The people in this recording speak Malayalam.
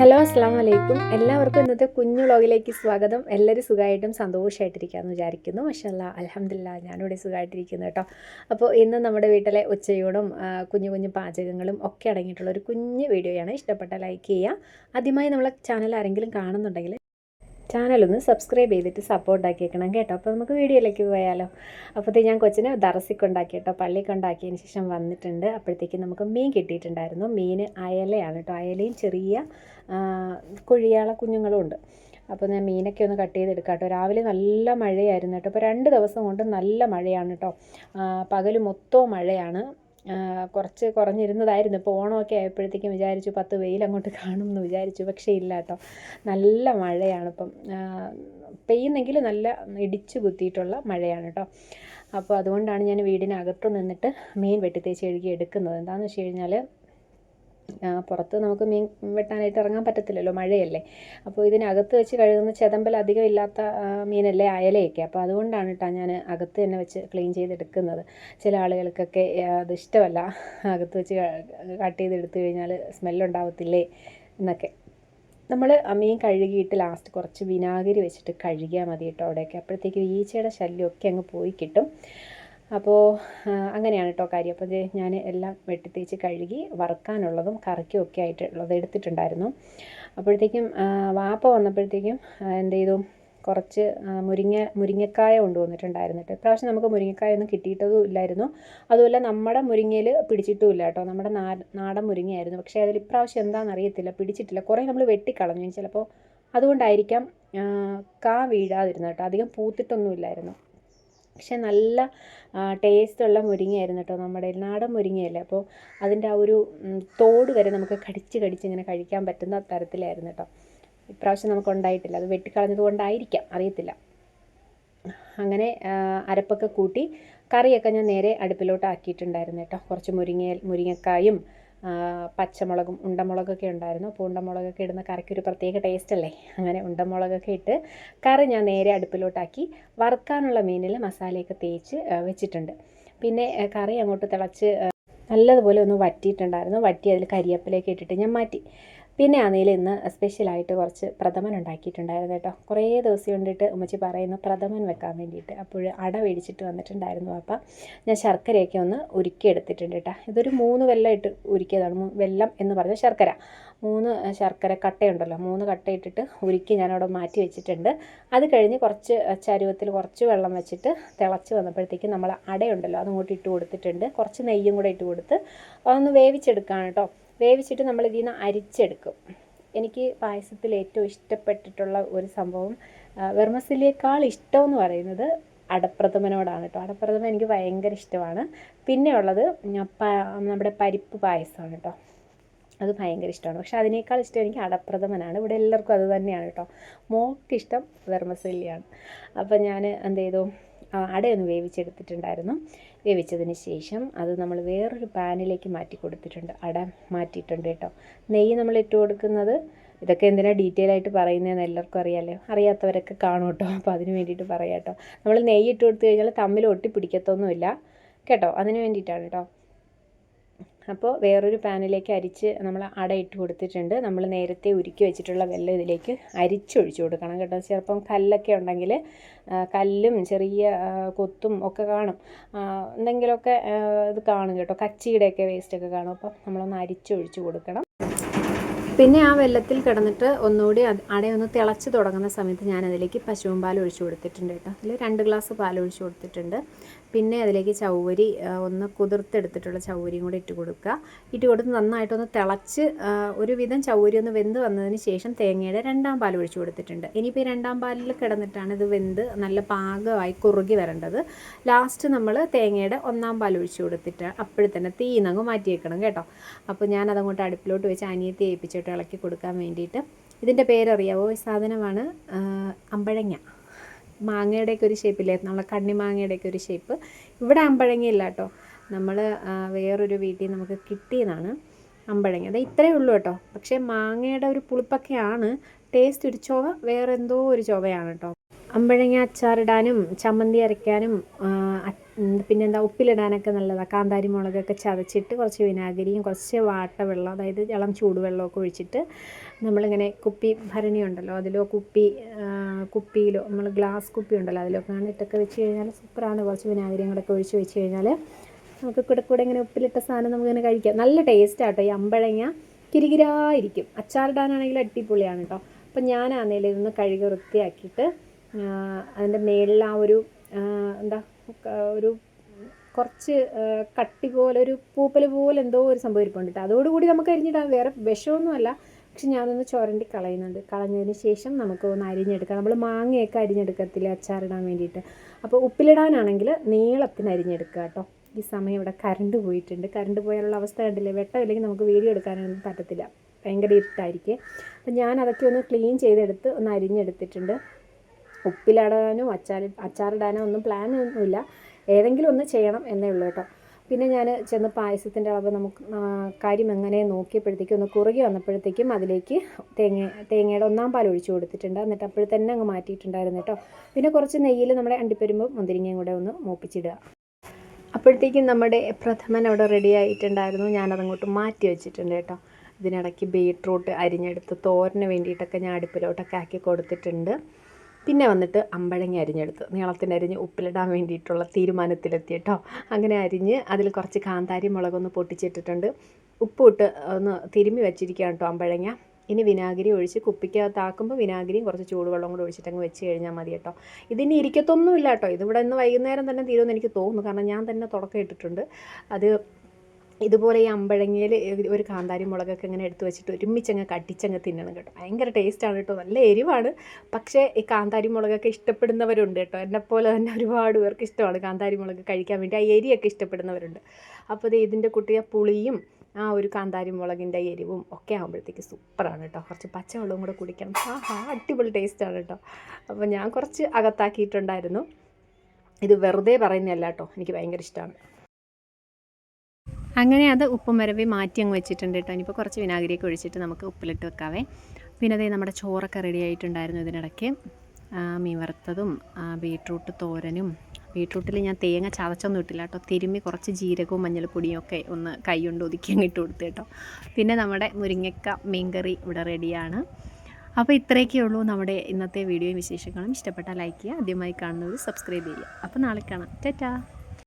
ഹലോ അസ്സാം വലൈക്കും എല്ലാവർക്കും ഇന്നത്തെ കുഞ്ഞു വ്ളോഗിലേക്ക് സ്വാഗതം. എല്ലാവരും സുഖമായിട്ടും സന്തോഷമായിട്ടിരിക്കാമെന്ന് വിചാരിക്കുന്നു. മഷല്ല അലഹമില്ല ഞാനിവിടെ സുഖമായിട്ടിരിക്കുന്നു കേട്ടോ. അപ്പോൾ ഇന്ന് നമ്മുടെ വീട്ടിലെ ഉച്ചയോടും കുഞ്ഞു കുഞ്ഞു പാചകങ്ങളും ഒക്കെ അടങ്ങിയിട്ടുള്ള ഒരു കുഞ്ഞു വീഡിയോയാണ്. ഇഷ്ടപ്പെട്ട ലൈക്ക് ചെയ്യുക. ആദ്യമായി നമ്മളെ ചാനൽ ആരെങ്കിലും കാണുന്നുണ്ടെങ്കിൽ ചാനലൊന്ന് സബ്സ്ക്രൈബ് ചെയ്തിട്ട് സപ്പോർട്ട് ആക്കിയേക്കണം കേട്ടോ. അപ്പോൾ നമുക്ക് വീഡിയോയിലേക്ക് പോയാലോ. അപ്പോഴത്തേക്ക് ഞാൻ കൊച്ചിനെ ദറസിക്കൊണ്ടാക്കി കേട്ടോ പള്ളിക്കൊണ്ടാക്കിയതിന് ശേഷം വന്നിട്ടുണ്ട്. അപ്പോഴത്തേക്ക് നമുക്ക് മീൻ കിട്ടിയിട്ടുണ്ടായിരുന്നു. മീൻ അയലയാണ് കേട്ടോ. അയലയും ചെറിയ കുഴിയാള കുഞ്ഞുങ്ങളും ഉണ്ട്. അപ്പോൾ ഞാൻ മീനൊക്കെ ഒന്ന് കട്ട് ചെയ്തെടുക്കാം കേട്ടോ രാവിലെ നല്ല മഴയായിരുന്നു കേട്ടോ. അപ്പോൾ രണ്ട് ദിവസം കൊണ്ട് നല്ല മഴയാണ് കേട്ടോ. പകൽ മൊത്തവും മഴയാണ്. കുറച്ച് കുറഞ്ഞിരുന്നതായിരുന്നു. ഇപ്പോൾ ഓണമൊക്കെ ആയപ്പോഴത്തേക്കും വിചാരിച്ചു പത്ത് വെയിൽ അങ്ങോട്ട് കാണും എന്ന് വിചാരിച്ചു. പക്ഷേ ഇല്ല കേട്ടോ. നല്ല മഴയാണ് ഇപ്പം. പെയ്യുന്നെങ്കിൽ നല്ല ഇടിച്ചു കുത്തിയിട്ടുള്ള മഴയാണ് കേട്ടോ. അപ്പോൾ അതുകൊണ്ടാണ് ഞാൻ വീടിനകത്ത് നിന്നിട്ട് മീൻ വെട്ടിത്തേച്ച് കഴുകി എടുക്കുന്നത്. എന്താണെന്ന് വെച്ച് കഴിഞ്ഞാൽ പുറത്ത് നമുക്ക് മീൻ വെട്ടാനായിട്ട് ഇറങ്ങാൻ പറ്റത്തില്ലല്ലോ മഴയല്ലേ. അപ്പോൾ ഇതിനകത്ത് വെച്ച് കഴുകുന്ന ചെതമ്പൽ അധികം ഇല്ലാത്ത മീനല്ലേ അയലയൊക്കെ. അപ്പോൾ അതുകൊണ്ടാണ് കേട്ടോ ഞാൻ അകത്ത് തന്നെ വെച്ച് ക്ലീൻ ചെയ്തെടുക്കുന്നത്. ചില ആളുകൾക്കൊക്കെ അത് ഇഷ്ടമല്ല. അകത്ത് വെച്ച് കട്ട് ചെയ്തെടുത്ത് കഴിഞ്ഞാൽ സ്മെല്ലുണ്ടാവത്തില്ലേ എന്നൊക്കെ. നമ്മൾ മീൻ കഴുകിയിട്ട് ലാസ്റ്റ് കുറച്ച് വിനാഗിരി വെച്ചിട്ട് കഴുകിയാൽ മതി കേട്ടോ അവിടെയൊക്കെ. അപ്പോഴത്തേക്കും ഈച്ചയുടെ ശല്യമൊക്കെ അങ്ങ് പോയി കിട്ടും. അപ്പോൾ അങ്ങനെയാണ് കേട്ടോ കാര്യം. അപ്പോൾ ഞാൻ എല്ലാം വെട്ടിത്തേച്ച് കഴുകി വറുക്കാനുള്ളതും കറിക്കും ഒക്കെ ആയിട്ടുള്ളത് എടുത്തിട്ടുണ്ടായിരുന്നു. അപ്പോഴത്തേക്കും വാപ്പ വന്നപ്പോഴത്തേക്കും എന്ത് ചെയ്തു? കുറച്ച് മുരിങ്ങ മുരിങ്ങക്കായ കൊണ്ടുവന്നിട്ടുണ്ടായിരുന്നു കേട്ടോ ഇപ്രാവശ്യം നമുക്ക് മുരിങ്ങക്കായ ഒന്നും കിട്ടിയിട്ടതും ഇല്ലായിരുന്നു. അതുമല്ല നമ്മുടെ മുരിങ്ങയിൽ പിടിച്ചിട്ടും ഇല്ല കേട്ടോ നമ്മുടെ നാടൻ മുരിങ്ങയായിരുന്നു. പക്ഷേ അതിൽ ഇപ്രാവശ്യം എന്താണെന്ന് അറിയത്തില്ല. പിടിച്ചിട്ടില്ല. കുറേ നമ്മൾ വെട്ടിക്കളഞ്ഞു. ചിലപ്പോൾ അതുകൊണ്ടായിരിക്കാം കാ വീഴാതിരുന്നു കേട്ടോ അധികം പൂത്തിട്ടൊന്നും ഇല്ലായിരുന്നു. പക്ഷെ നല്ല ടേസ്റ്റുള്ള മുരിങ്ങയായിരുന്നു കേട്ടോ നമ്മുടെ നാടൻ മുരിങ്ങയല്ലേ? അപ്പോൾ അതിന്റെ ആ ഒരു തോട് വരെ നമുക്ക് കടിച്ച് കടിച്ച് ഇങ്ങനെ കഴിക്കാൻ പറ്റുന്ന തരത്തിലായിരുന്നു കേട്ടോ. ഇപ്രാവശ്യം നമുക്ക് ഉണ്ടായിട്ടില്ല. അത് വെട്ടിക്കളഞ്ഞത് കൊണ്ടായിരിക്കാം. അറിയത്തില്ല. അങ്ങനെ അരപ്പൊക്കെ കൂട്ടി കറിയൊക്കെ ഞാൻ നേരെ അടുപ്പിലോട്ട് ആക്കിയിട്ടുണ്ടായിരുന്നു കേട്ടോ. കുറച്ച് മുരിങ്ങ മുരിങ്ങക്കായും പച്ചമുളകും ഉണ്ടമുളകൊക്കെ ഉണ്ടായിരുന്നു. അപ്പോൾ ഉണ്ടമുളകൊക്കെ ഇടുന്ന കറിക്ക് ഒരു പ്രത്യേക ടേസ്റ്റ് അല്ലേ? അങ്ങനെ ഉണ്ടമുളകൊക്കെ ഇട്ട് കറി ഞാൻ നേരെ അടുപ്പിലോട്ടാക്കി വറുക്കാനുള്ള മീനിൽ മസാലയൊക്കെ തേച്ച് വെച്ചിട്ടുണ്ട്. പിന്നെ കറി അങ്ങോട്ട് തിളച്ച് നല്ലതുപോലെ ഒന്ന് വറ്റിയിട്ടുണ്ടായിരുന്നു. വറ്റി അതിൽ കരിയേപ്പിലയൊക്കെ ഇട്ടിട്ട് ഞാൻ മാറ്റി. പിന്നെ ആണെങ്കിൽ ഇന്ന് സ്പെഷ്യലായിട്ട് കുറച്ച് പ്രഥമൻ ഉണ്ടാക്കിയിട്ടുണ്ടായിരുന്നു കേട്ടോ. കുറേ ദിവസം കൊണ്ടിട്ട് ഉമ്മച്ചി പറയുന്നു പ്രഥമൻ വെക്കാൻ വേണ്ടിയിട്ട്. അപ്പോൾ അട മേടിച്ചിട്ട് വന്നിട്ടുണ്ടായിരുന്നു അപ്പം ഞാൻ ശർക്കരയൊക്കെ ഒന്ന് ഉരുക്കി എടുത്തിട്ടുണ്ട് കേട്ടോ. ഇതൊരു മൂന്ന് വെല്ലം ഇട്ട് ഉരുക്കിയതാണ്. വെല്ലം എന്ന് പറഞ്ഞ ശർക്കര. മൂന്ന് ശർക്കര കട്ടയുണ്ടല്ലോ. മൂന്ന് കട്ട ഇട്ടിട്ട് ഉരുക്കി ഞാനവിടെ മാറ്റി വെച്ചിട്ടുണ്ട്. അത് കഴിഞ്ഞ് കുറച്ച് ചരുവത്തിൽ കുറച്ച് വെള്ളം വെച്ചിട്ട് തിളച്ച് വന്നപ്പോഴത്തേക്കും നമ്മൾ അടയുണ്ടല്ലോ അതും കൂടി ഇട്ട് കൊടുത്തിട്ടുണ്ട്. കുറച്ച് നെയ്യും കൂടെ ഇട്ട് കൊടുത്ത് അതൊന്ന് വേവിച്ചെടുക്കുകയാണ് കേട്ടോ. വേവിച്ചിട്ട് നമ്മൾ ഇതിൽ നിന്ന് അരിച്ചെടുക്കും. എനിക്ക് പായസത്തിൽ ഏറ്റവും ഇഷ്ടപ്പെട്ടിട്ടുള്ള ഒരു സംഭവം വെർമസിലിയേക്കാൾ ഇഷ്ടം എന്ന് പറയുന്നത് അടപ്രഥമനോടാണ് കേട്ടോ. അടപ്രഥമൻ എനിക്ക് ഭയങ്കര ഇഷ്ടമാണ്. പിന്നെ ഉള്ളത് നമ്മുടെ പരിപ്പ് പായസമാണ് കേട്ടോ. അത് ഭയങ്കര ഇഷ്ടമാണ്. പക്ഷെ അതിനേക്കാൾ ഇഷ്ടം എനിക്ക് അടപ്രഥമനാണ്. ഇവിടെ എല്ലാവർക്കും അത് തന്നെയാണ് കേട്ടോ. മോക്കിഷ്ടം വെർമസല്ലിയാണ് അപ്പോൾ ഞാൻ എന്ത് ചെയ്തു? അടയൊന്ന് വേവിച്ചെടുത്തിട്ടുണ്ടായിരുന്നു. വേവിച്ചതിന് ശേഷം അത് നമ്മൾ വേറൊരു പാനിലേക്ക് മാറ്റി കൊടുത്തിട്ടുണ്ട്. അട മാറ്റിയിട്ടുണ്ട് കേട്ടോ. നെയ്യ് നമ്മൾ ഇട്ട് കൊടുക്കുന്നത് ഇതൊക്കെ എന്തിനാണ് ഡീറ്റെയിൽ ആയിട്ട് പറയുന്നതെന്ന് എല്ലാവർക്കും അറിയാമല്ലോ അറിയാത്തവരൊക്കെ കാണും കേട്ടോ. അപ്പോൾ അതിന് വേണ്ടിയിട്ട് പറയാം കേട്ടോ. നമ്മൾ നെയ്യ് ഇട്ട് കൊടുത്തു കഴിഞ്ഞാൽ തമ്മിൽ ഒട്ടി പിടിക്കത്തൊന്നുമില്ല കേട്ടോ? അതിന് വേണ്ടിയിട്ടാണ് കേട്ടോ. അപ്പോൾ വേറൊരു പാനിലേക്ക് അരിച്ച് നമ്മൾ അട ഇട്ട് കൊടുത്തിട്ടുണ്ട്. നമ്മൾ നേരത്തെ ഉരുക്കി വെച്ചിട്ടുള്ള വെള്ളം ഇതിലേക്ക് അരിച്ചൊഴിച്ചു കൊടുക്കണം കേട്ടോ. ചിലപ്പം കല്ലൊക്കെ ഉണ്ടെങ്കിൽ കല്ലും ചെറിയ കൊത്തും ഒക്കെ കാണും. എന്തെങ്കിലുമൊക്കെ ഇത് കാണും കേട്ടോ. കച്ചിയുടെയൊക്കെ വേസ്റ്റൊക്കെ കാണും. അപ്പം നമ്മളൊന്ന് അരിച്ചൊഴിച്ചു കൊടുക്കണം. പിന്നെ ആ വെള്ളത്തിൽ കിടന്നിട്ട് ഒന്നുകൂടി അടയൊന്ന് തിളച്ച് തുടങ്ങുന്ന സമയത്ത് ഞാനതിലേക്ക് പശുവും പാൽ ഒഴിച്ചു കൊടുത്തിട്ടുണ്ട് കേട്ടോ. അതിൽ രണ്ട് ഗ്ലാസ് പാൽ ഒഴിച്ചു കൊടുത്തിട്ടുണ്ട്. പിന്നെ അതിലേക്ക് ചൗവരി ഒന്ന് കുതിർത്തെടുത്തിട്ടുള്ള ചൗവരിയും കൂടി ഇട്ട് കൊടുക്കുക. ഇട്ട് കൊടുത്ത് നന്നായിട്ടൊന്ന് തിളച്ച് ഒരുവിധം ചൗവരി ഒന്ന് വെന്ത് വന്നതിന് ശേഷം തേങ്ങയുടെ രണ്ടാം പാൽ ഒഴിച്ചു കൊടുത്തിട്ടുണ്ട്. ഇനിയിപ്പോൾ ഈ രണ്ടാം പാലിൽ കിടന്നിട്ടാണ് ഇത് വെന്ത് നല്ല പാകമായി കുറുകി വരേണ്ടത്. ലാസ്റ്റ് നമ്മൾ തേങ്ങയുടെ ഒന്നാം പാൽ ഒഴിച്ചു കൊടുത്തിട്ട് അപ്പോഴും തന്നെ തീ മാറ്റി വെക്കണം കേട്ടോ. അപ്പോൾ ഞാൻ അതങ്ങോട്ട് അടുപ്പിലോട്ട് വെച്ച് അനിയത്തി ഏൽപ്പിച്ചിട്ട് ഇളക്കി കൊടുക്കാൻ വേണ്ടിയിട്ട്. ഇതിന്റെ പേരറിയാവോ? ഈ സാധനമാണ് അമ്പഴങ്ങ. മാങ്ങയുടെയൊക്കെ ഒരു ഷേപ്പില്ലേ നമ്മളെ കണ്ണിമാങ്ങയുടെയൊക്കെ ഒരു ഷേപ്പ് ഇവിടെ അമ്പഴങ്ങ ഇല്ല കേട്ടോ. നമ്മൾ വേറൊരു വീട്ടിൽ നമുക്ക് കിട്ടിയതാണ് അമ്പഴങ്ങ. അത് ഇത്രയേ ഉള്ളൂ കേട്ടോ. പക്ഷേ മാങ്ങയുടെ ഒരു പുളിപ്പൊക്കെയാണ്. ടേസ്റ്റ് ഒരു ചൊവ വേറെന്തോ ഒരു ചൊവയാണ് കേട്ടോ. അമ്പഴങ്ങ അച്ചാറിടാനും ചമ്മന്തി അരയ്ക്കാനും പിന്നെന്താ ഉപ്പിലിടാനൊക്കെ നല്ലതാണ് കാന്താരി മുളകൊക്കെ ചതച്ചിട്ട് കുറച്ച് വിനാഗിരിയും കുറച്ച് വാട്ട വെള്ളം അതായത് ഇളം ചൂടുവെള്ളമൊക്കെ ഒഴിച്ചിട്ട് നമ്മളിങ്ങനെ കുപ്പി ഭരണി ഉണ്ടല്ലോ അതിലോ കുപ്പി കുപ്പിയിലോ നമ്മൾ ഗ്ലാസ് കുപ്പി ഉണ്ടല്ലോ അതിലൊക്കെ ഇട്ടൊക്കെ വെച്ച് കഴിഞ്ഞാൽ സൂപ്പറാണ്. കുറച്ച് വിനാഗിരിയും കൂടെ ഒഴിച്ച് വെച്ച് കഴിഞ്ഞാൽ നമുക്ക് കൂടെ കൂടെ ഇങ്ങനെ ഉപ്പിലിട്ട സാധനം നമുക്കിങ്ങനെ കഴിക്കാം. നല്ല ടേസ്റ്റ് ആട്ടോ. ഈ അമ്പഴങ്ങ കിരികിരായിരിക്കും. അച്ചാറിടാനാണെങ്കിൽ അടിപൊളിയാണ് കേട്ടോ അപ്പം ഞാനാന്നേലും ഇതൊന്ന് കഴുകി വൃത്തിയാക്കിയിട്ട് അതിന്റെ മേളിൽ ആ ഒരു എന്താ ഒരു കുറച്ച് കട്ടി പോലെ ഒരു പൂപ്പൽ പോലെ എന്തോ ഒരു സംഭവം ഇരിപ്പുണ്ട് കേട്ടോ അതോടുകൂടി നമുക്ക് അരിഞ്ഞിടാം. വേറെ വിഷമൊന്നുമല്ല. പക്ഷെ ഞാനൊന്ന് ചുരണ്ടി കളയുന്നുണ്ട്. കളഞ്ഞതിന് ശേഷം നമുക്ക് ഒന്ന് അരിഞ്ഞെടുക്കാം. നമ്മൾ മാങ്ങയൊക്കെ അരിഞ്ഞെടുക്കത്തില്ല അച്ചാറിടാൻ വേണ്ടിയിട്ട്. അപ്പോൾ ഉപ്പിലിടാനാണെങ്കിൽ നീളത്തിന് അരിഞ്ഞെടുക്കുക കേട്ടോ ഈ സമയം ഇവിടെ കറണ്ട് പോയിട്ടുണ്ട്. കറണ്ട് പോയാലുള്ള അവസ്ഥ കണ്ടില്ലേ? വെട്ടമില്ലെങ്കിൽ നമുക്ക് വീഡിയോ എടുക്കാനൊന്നും പറ്റത്തില്ല. ഭയങ്കര ഇരുട്ടായിരിക്കും. അപ്പം ഞാൻ അതൊക്കെ ഒന്ന് ക്ലീൻ ചെയ്തെടുത്ത് ഒന്ന് അരിഞ്ഞെടുത്തിട്ടുണ്ട്. ഉപ്പിലിടാനോ അച്ചാർ അച്ചാറിടാനോ ഒന്നും പ്ലാൻ ഒന്നുമില്ല. ഏതെങ്കിലും ഒന്ന് ചെയ്യണം എന്നേ ഉള്ളൂ കേട്ടോ. പിന്നെ ഞാൻ ചെന്ന് പായസത്തിന്റെ അളവ് നമുക്ക് കാര്യം എങ്ങനെ നോക്കിയപ്പോഴത്തേക്കും ഒന്ന് കുറുകി വന്നപ്പോഴത്തേക്കും അതിലേക്ക് തേങ്ങ തേങ്ങയുടെ ഒന്നാം പാൽ ഒഴിച്ചു കൊടുത്തിട്ടുണ്ട്. എന്നിട്ട് അപ്പോൾ തന്നെ അങ്ങ് മാറ്റിയിട്ടുണ്ടായിരുന്നു കേട്ടോ. പിന്നെ കുറച്ച് നെയ്യിൽ നമ്മുടെ അണ്ടിപ്പരുമ്പും മുന്തിരിങ്ങയും കൂടെ ഒന്ന് മൂപ്പിച്ചിടുക. അപ്പോഴത്തേക്കും നമ്മുടെ പ്രഥമൻ അവിടെ റെഡി ആയിട്ടുണ്ടായിരുന്നു. ഞാനതങ്ങോട്ട് മാറ്റി വെച്ചിട്ടുണ്ട് കേട്ടോ. ഇതിനിടയ്ക്ക് ബീട്രൂട്ട് അരിഞ്ഞെടുത്ത് തോരന് വേണ്ടിയിട്ടൊക്കെ ഞാൻ അടുപ്പിലോട്ടൊക്കെ ആക്കി കൊടുത്തിട്ടുണ്ട്. പിന്നെ വന്നിട്ട് അമ്പഴങ്ങ അരിഞ്ഞെടുത്ത്. നീളത്തിന് അരിഞ്ഞ് ഉപ്പിലിടാൻ വേണ്ടിയിട്ടുള്ള തീരുമാനത്തിലെത്തി കേട്ടോ. അങ്ങനെ അരിഞ്ഞ് അതിൽ കുറച്ച് കാന്താരി മുളകൊന്ന് പൊട്ടിച്ചിട്ടിട്ടുണ്ട്. ഉപ്പിട്ട് ഒന്ന് തിരുമ്മി വെച്ചിരിക്കുകയാണ് കേട്ടോ അമ്പഴങ്ങ. ഇനി വിനാഗിരി ഒഴിച്ച് കുപ്പിക്കകത്താക്കുമ്പോൾ വിനാഗിരിയും കുറച്ച് ചൂടുവെള്ളം കൂടെ ഒഴിച്ചിട്ട് അങ്ങ് വെച്ച് കഴിഞ്ഞാൽ മതി കേട്ടോ. ഇതിന് ഇരിക്കത്തൊന്നുമില്ല കേട്ടോ. ഇതിവിടെ ഇന്ന് വൈകുന്നേരം തന്നെ തീരുമെന്ന് എനിക്ക് തോന്നുന്നു. കാരണം ഞാൻ തന്നെ തുടക്കം ഇട്ടിട്ടുണ്ട്. അത് ഇതുപോലെ ഈ അമ്പഴങ്ങയിൽ ഒരു കാന്താരി മുളകൊക്കെ ഇങ്ങനെ എടുത്തു വെച്ചിട്ട് ഒരുമിച്ചങ്ങ് കട്ടിച്ചങ്ങ് തിന്നണം കേട്ടോ. ഭയങ്കര ടേസ്റ്റാണ് കേട്ടോ. നല്ല എരിവാണ്. പക്ഷേ ഈ കാന്താരി മുളകൊക്കെ ഇഷ്ടപ്പെടുന്നവരുണ്ട് കേട്ടോ. എന്നെപ്പോലെ തന്നെ ഒരുപാട് പേർക്ക് ഇഷ്ടമാണ് കാന്താരി മുളക് കഴിക്കാൻ വേണ്ടി. ആ എരിയൊക്കെ ഇഷ്ടപ്പെടുന്നവരുണ്ട്. അപ്പോൾ ഇത് ഇതിന്റെ കുട്ടിയെ പുളിയും ആ ഒരു കാന്താരി മുളകിന്റെ എരിവും ഒക്കെ ആകുമ്പോഴത്തേക്ക് സൂപ്പറാണ് കേട്ടോ. കുറച്ച് പച്ചവെള്ളവും കൂടെ കുടിക്കണം. ആ ഹാ അടിപൊളി ടേസ്റ്റാണ് കേട്ടോ. അപ്പോൾ ഞാൻ കുറച്ച് അകത്താക്കിയിട്ടുണ്ടായിരുന്നു. ഇത് വെറുതെ പറയുന്നതല്ല കേട്ടോ. എനിക്ക് ഭയങ്കര ഇഷ്ടമാണ്. അങ്ങനെ അത് ഉപ്പും വരവി മാറ്റി അങ്ങ് വെച്ചിട്ടുണ്ട് കേട്ടോ. ഇനിയിപ്പോൾ കുറച്ച് വിനാഗിരിയൊക്കെ ഒഴിച്ചിട്ട് നമുക്ക് ഉപ്പിലിട്ട് വെക്കാവേ. പിന്നെ അതേ നമ്മുടെ ചോറൊക്കെ റെഡി ആയിട്ടുണ്ടായിരുന്നു ഇതിനിടയ്ക്ക്. മീൻ വറുത്തതും ബീട്രൂട്ട് തോരനും. ബീട്രൂട്ടിൽ ഞാൻ തേങ്ങ ചതച്ചൊന്നും ഇട്ടില്ല കേട്ടോ. തിരുമ്മി കുറച്ച് ജീരകവും മഞ്ഞൾപ്പൊടിയും ഒക്കെ ഒന്ന് കൈ കൊണ്ട് ഒതുക്കി അങ്ങിട്ട് കൊടുത്തു കേട്ടോ. പിന്നെ നമ്മുടെ മുരിങ്ങക്ക മീൻകറി ഇവിടെ റെഡിയാണ് അപ്പോൾ ഇത്രയൊക്കെ ഉള്ളൂ നമ്മുടെ ഇന്നത്തെ വീഡിയോയും വിശേഷങ്ങളും. ഇഷ്ടപ്പെട്ടാൽ ലൈക്ക് ചെയ്യുക. ആദ്യമായി കാണുന്നവർ സബ്സ്ക്രൈബ് ചെയ്യുക. അപ്പോൾ നാളെ കാണാം. ടാറ്റാ.